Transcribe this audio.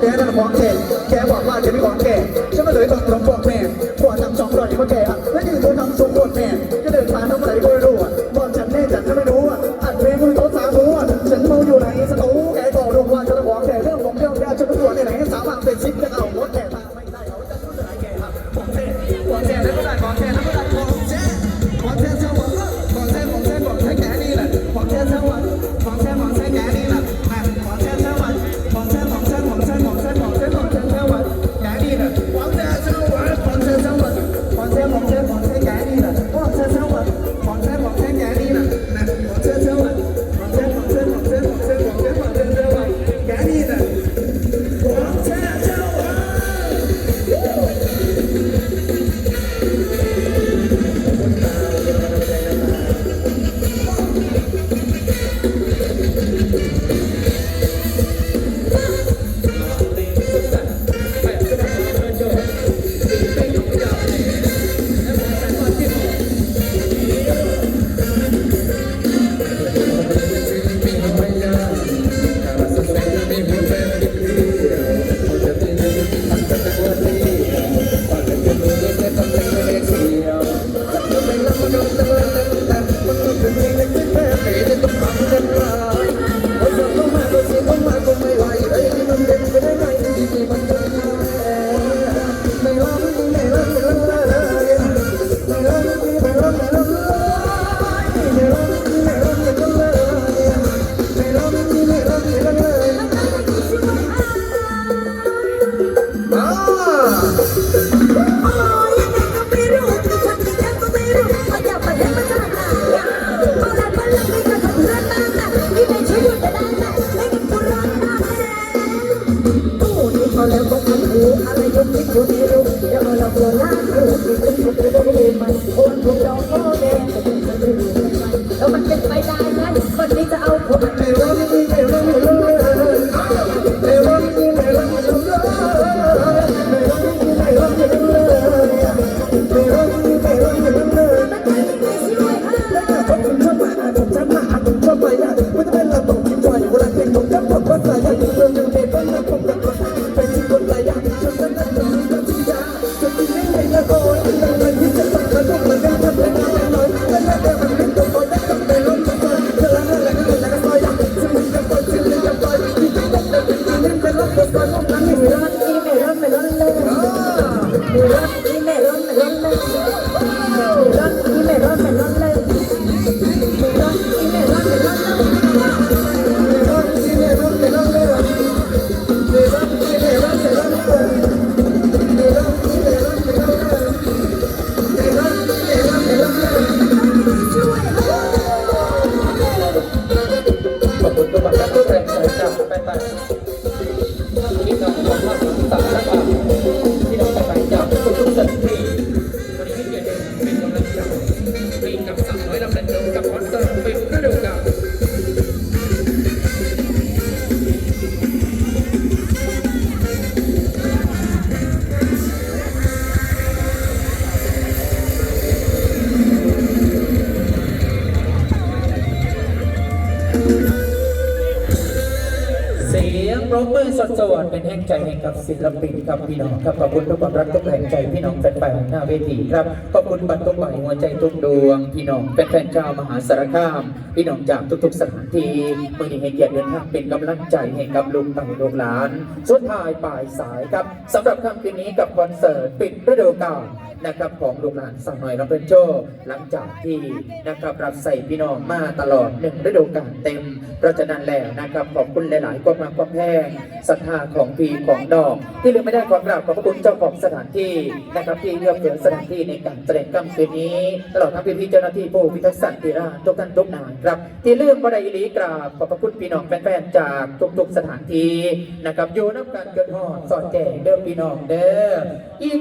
แกนั่นของแกแกบอกว่าแกไม่ของแกฉันก็เลยต้องร้องบอกแม่ขวดน้ำสองรอยมาแกอะแล้วยืนตัวทำทรงโคตรแม่จะเดินมาทำอะไรก็ไม่รู้อะบอกฉันแน่จัดฉันไม่รู้อะอัดเพลงมือโต๊ะสามหัวฉันเมาอยู่ไหนสตูแกก็รู้ว่าฉันของแกเรื่องของเรื่องแกฉันไม่ตัวไหนสาวบางเป็นซิปจะเอาหมดแกไม่ได้เอาจะรู้จะไหนแกอะของแกของแกแล้วก็ได้ของแกแล้ว แล้ แล้วมันเป็นไปได้ไหมคนนี้จะเอาผมมันข 打 don't. ปรบมือสดๆเป็นแห่งใจให้กับศิลปินกับพี่น้องครับขอบคุณทุกความรักทุกแรงใจพี่น้องแฟนๆหน้าเวทีครับขอบคุณบัตรทุกใบหัวใจทุกดวง พี่น้องแฟนๆชาวมหาสารคาม พี่น้องจากทุกๆสถานที่มือนี้ให้เกียรติเดินทางเป็นกำลังใจให้กับลุงต่างลูกหลาน สุดท้ายปลายสายครับสำหรับค่ำคืนนี้กับคอนเสิร์ตปิดฤดูกาล นะครับของลูกหลานสาวน้อยรับเป็นโจหลังจากที่นะครับรับใส่พี่น้องมาตลอดหนึ่งฤดูกาลเต็ม เพราะฉะนั้นแล้วนะครับขอบคุณหลาย ๆ ความรักความแพงศรัทธาของพีของดอก ที่ลืมไม่ได้ความกราบขอบพระคุณเจ้าของสถานที่นะครับที่เลือกเลือสถานที่ในการแสดงกรรมคืนนี้ ตลอดทั้งพี่ๆเจ้าหน้าที่ผู้พิทักษ์สันติราษฎร์ทุกท่านทุกนายครับ ที่เลือกบไดอีหลีกราบขอบพระคุณพี่น้องแฟน ๆ จากทุก ๆ สถานที่นะครับอยู่น้ำการเกิดหอดสอดแก่เด้อพี่น้องเด้ออีก